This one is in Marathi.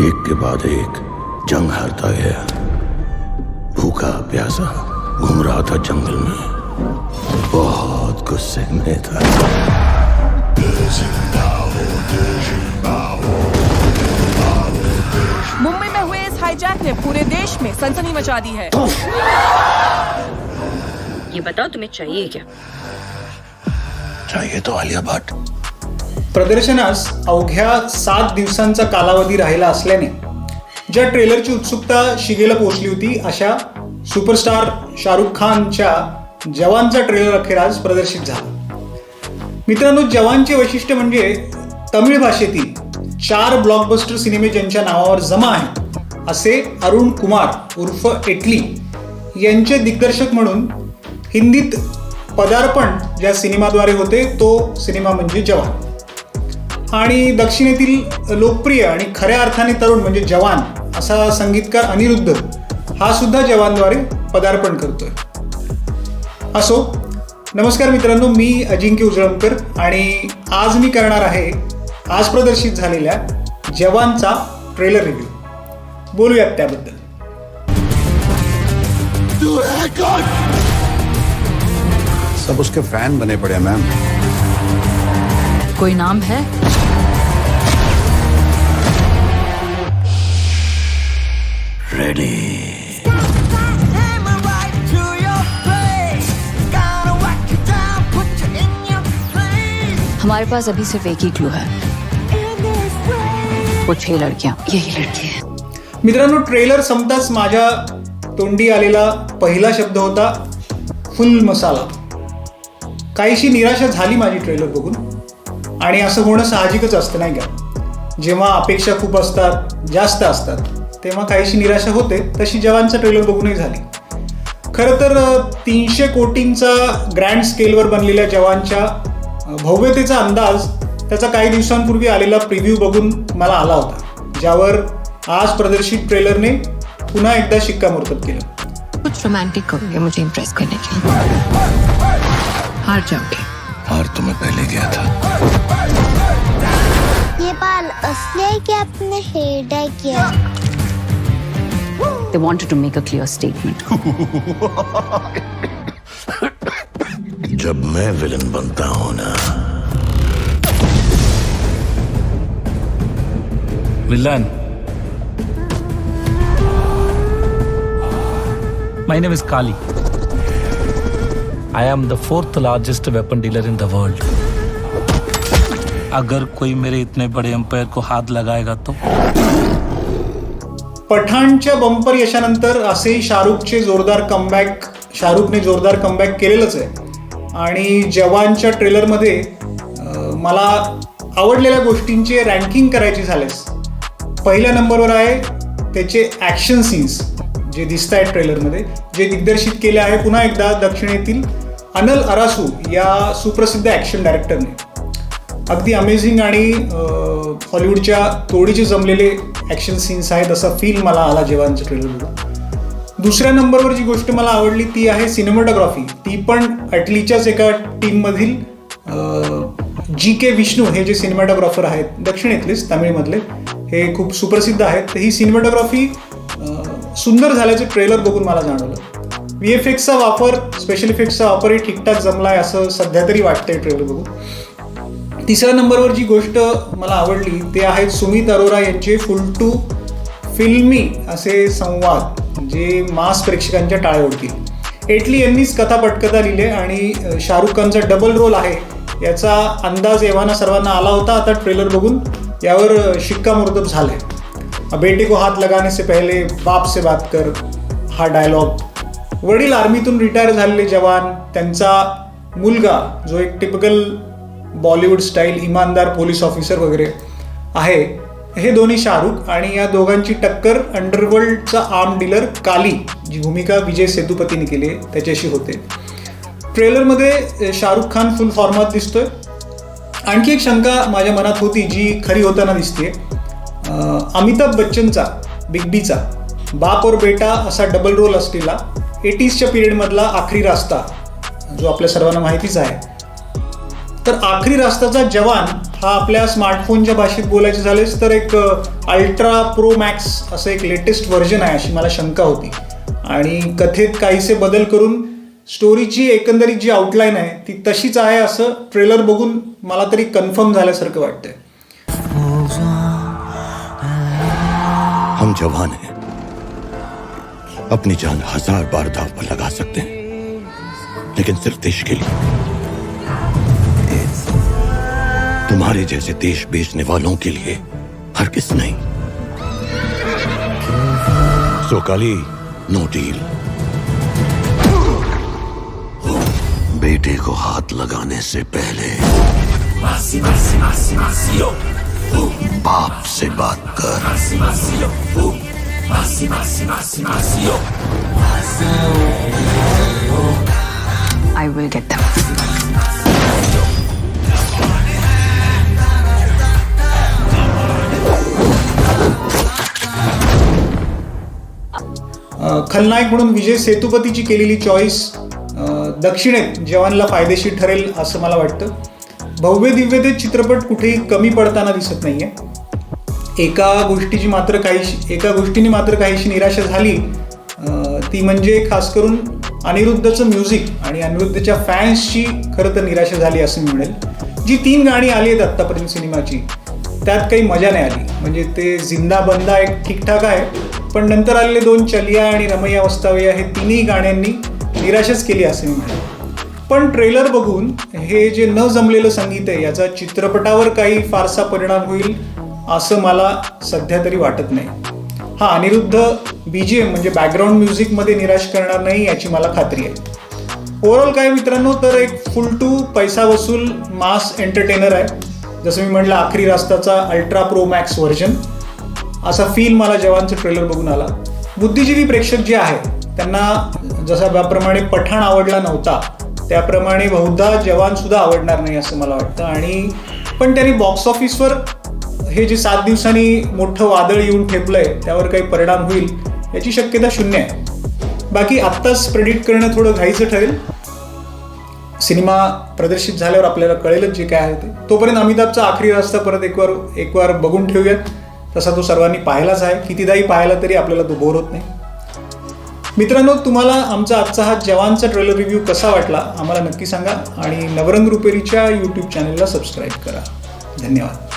एक के बाद एक जंग हारता गया। भूखा प्यासा घूम रहा था जंगल में। बहुत गुस्से में था। मुंबई में हुए इस हाईजैक ने पूरे देश में सनसनी मचा दी है। ये बताओ तुम्हें चाहिए क्या? चाहिए तो आलिया भट्ट। प्रदर्शनास अवघ्या सात दिवसांचा कालावधी राहिला असल्याने ज्या ट्रेलरची उत्सुकता शिगेला पोहोचली होती अशा सुपरस्टार शाहरुख खानच्या जवानचा ट्रेलर अखेर आज प्रदर्शित झाला. मित्रांनो जवानचे वैशिष्ट्य म्हणजे तमिळ भाषेतील चार ब्लॉकबस्टर सिनेमे ज्यांच्या नावावर जमा आहे असे अरुण कुमार उर्फ एटली यांचे दिग्दर्शक म्हणून हिंदीत पदार्पण ज्या सिनेमाद्वारे होते तो सिनेमा म्हणजे जवान. आणि दक्षिणेतील लोकप्रिय आणि खऱ्या अर्थाने तरुण म्हणजे जवान असा संगीतकार अनिरुद्ध हा सुद्धा जवानद्वारे पदार्पण करतोय. असो नमस्कार मित्रांनो मी अजिंक्य उजळमकर आणि आज मी करणार आहे आज प्रदर्शित झालेल्या जवानचा ट्रेलर रिव्ह्यू बोलूयात त्याबद्दल. सब उसके फैन बने पड़े मैम कोई नाम है? रेडी हमारे पास अभी सिर्फ एक ही क्लू है। वो छह लड़कियां यही लड़की है। मित्रांनो ट्रेलर संपताच माझ्या तोंडी आलेला पहिला शब्द होता फुल मसाला. काहीशी निराशा झाली माझी ट्रेलर बघून. आणि असं होणं साहजिकच असतं नाही का? जेव्हा अपेक्षा खूप असतात जास्त असतात. तेव्हा काहीशी निराशा होते तशी जवानचा ट्रेलर बघूनही झाली. खरं तर तीनशे कोटींचा ग्रँड स्केलवर बनलेल्या जवानच्या भव्यतेचा अंदाज त्याचा काही दिवसांपूर्वी आलेला प्रिव्ह्यू बघून मला आला होता ज्यावर आज प्रदर्शित ट्रेलरने पुन्हा एकदा शिक्कामोर्तब केलं. कुछ रोमांटिक करोगे मुझे इम्प्रेस करने के लिए। हार जाओगे। हार तो मैं पहले गया था। ये बाल असली आहे की आपने हेयर डाय किया? They wanted to make a clear statement. जब मैं विलन बनता हूँ ना Villain. My name is Kali. I am the fourth largest weapon dealer in the world. अगर कोई मेरे इतने बड़े एम्पायर को हाथ लगाएगा तो पठाणच्या बंपर यशानंतर असे शाहरुखचे जोरदार कमबॅक शाहरुखने जोरदार कमबॅक केलेलंच आहे. आणि जवानच्या ट्रेलरमध्ये मला आवडलेल्या गोष्टींचे रँकिंग करायची झाल्यास पहिल्या नंबरवर आहे त्याचे ॲक्शन सीन्स जे दिसत आहेत ट्रेलरमध्ये जे दिग्दर्शित केले आहे पुन्हा एकदा दक्षिणेतील अनल अरासू या सुप्रसिद्ध ॲक्शन डायरेक्टरने अगदी अमेझिंग आणि हॉलिवूडच्या तोडीचे जमलेले ॲक्शन सीन्स आहेत असा फील मला आला जवानचं ट्रेलर बघून. दुसऱ्या नंबरवर जी गोष्ट मला आवडली ती आहे सिनेमॅटोग्राफी ती पण अटलीच्याच एका टीममधील जी के विष्णू हे जे सिनेमॅटोग्राफर आहेत दक्षिणेतलेच तामिळमधले हे खूप सुप्रसिद्ध आहेत. तर ही सिनेमॅटोग्राफी सुंदर झाल्याचं ट्रेलर बघून मला जाणवलं. व्ही एफ एक्सचा वापर स्पेशल इफेक्ट्सचा वापरही ठीकठाक जमला आहे असं सध्या तरी वाटतंय ट्रेलर बघून. तिसऱ्या नंबरवर जी गोष्ट मला आवडली ते आहेत सुमित अरोरा यांचे फुल टू फिल्मी असे संवाद जे मास प्रेक्षकांच्या टाळे होतील एटली यांनीच कथा पटकथा लिहिले आणि शाहरुख खानचा डबल रोल आहे. याचा अंदाज एव्हाना सर्वांना आला होता आता ट्रेलर बघून यावर शिक्कामोर्तब झालं आहे बेटे को हात लगाने से पहिले बाप से बात कर हा डायलॉग वडील आर्मीतून रिटायर झालेले जवान त्यांचा मुलगा जो एक टिपिकल बॉलिवूड स्टाईल इमानदार पोलीस ऑफिसर वगैरे आहे. हे दोन्ही शाहरुख आणि या दोघांची टक्कर अंडरवर्ल्डचा आर्म डीलर काली जी भूमिका विजय सेतुपतीने केली आहे त्याच्याशी होते. ट्रेलरमध्ये शाहरुख खान फुल फॉर्मात दिसतोय. आणखी एक शंका माझ्या मनात होती जी खरी होताना दिसते अमिताभ बच्चनचा बिग बीचा बाप और बेटा असा डबल रोल असलेला एटीजच्या पिरियडमधला आखरी रास्ता जो आपल्या सर्वांना माहितीच आहे. तर आखरी रास्ताचा जवान हा आपल्या स्मार्टफोनच्या भाषेत बोलायचे झालेच तर एक अल्ट्रा प्रो मॅक्स असं एक लेटेस्ट व्हर्जन आहे अशी मला शंका होती. आणि कथेत काहीसे बदल करून स्टोरीची एकंदरीत जी आउटलाईन आहे ती तशीच आहे असं ट्रेलर बघून मला तरी कन्फर्म झाल्यासारखं वाटतंय. हम जवान हैं। अपनी जान हजार बार दाव पर लगा सकते हैं। लेकिन सिर्फ देश के लिए। तुम्हारे जैसे देश बेचने वालों के लिए हर किस नहीं। सोकाली नो डील बेटे को हाथ लगाने से पहले बाप से बात कर। I will get them. खलनायक म्हणून विजय सेतुपतीची केलेली चॉईस दक्षिणेत जवानला फायदेशीर ठरेल असं मला वाटतं. भव्य दिव्य ते चित्रपट कुठेही कमी पडताना दिसत नाहीये. एका गोष्टीची मात्र काहीशी एका गोष्टीने मात्र काहीशी निराशा झाली ती म्हणजे खास करून अनिरुद्धचं म्युझिक आणि अनिरुद्धच्या फॅन्सची खरं तर निराशा झाली असं मी म्हणेल. जी तीन गाणी आली आहेत आत्तापर्यंत सिनेमाची त्यात काही मजा नाही आली. म्हणजे ते जिंदा बंदा एक ठीकठाक आहे. पण नंतर आलेले दोन चलिया आणि रमैया वस्तावया हे तिन्ही गाण्यांनी निराशच केली असे मी पण ट्रेलर बघून हे जे न जमलेलं संगीत आहे याचा चित्रपटावर काही फारसा परिणाम होईल असं मला सध्या तरी वाटत नाही. हा अनिरुद्ध बीजीएम म्हणजे बॅकग्राऊंड म्युझिकमध्ये निराश करणार नाही याची मला खात्री आहे. ओव्हरऑल काय मित्रांनो तर एक फुल टू पैसा वसूल मास एंटरटेनर आहे. जसं मी म्हटलं आखरी रास्ताचा अल्ट्रा प्रो मॅक्स व्हर्जन असा फील मला जवानचं ट्रेलर बघून आला. बुद्धिजीवी प्रेक्षक जे आहे त्यांना जसा ज्याप्रमाणे पठाण आवडला नव्हता त्याप्रमाणे बहुधा जवान सुद्धा आवडणार नाही असं मला वाटतं. आणि पण त्यांनी बॉक्स ऑफिसवर हे जे सात दिवसांनी मोठं वादळ येऊन ठेपलंय त्यावर काही परिणाम होईल याची शक्यता शून्य आहे. बाकी आत्ताच प्रेडिक्ट करणं थोडं घाईचं ठरेल. सिनेमा प्रदर्शित झाल्यावर आपल्याला कळेलच जे काय आहे ते. तोपर्यंत अमिताभचा आखरी रस्ता परत एकवार एकवार बघून ठेवूयात. तसा तो सर्वांनी पाहिलाच आहे. कितीदाही पाहिला तरी आपल्याला तो बोर होत नाही. मित्रांनो तुम्हाला आमचा आजचा हा जवानचा ट्रेलर रिव्ह्यू कसा वाटला? आम्हाला नक्की सांगा. आणि नवरंग रुपेरीच्या यूट्यूब चॅनलला सबस्क्राईब करा. धन्यवाद.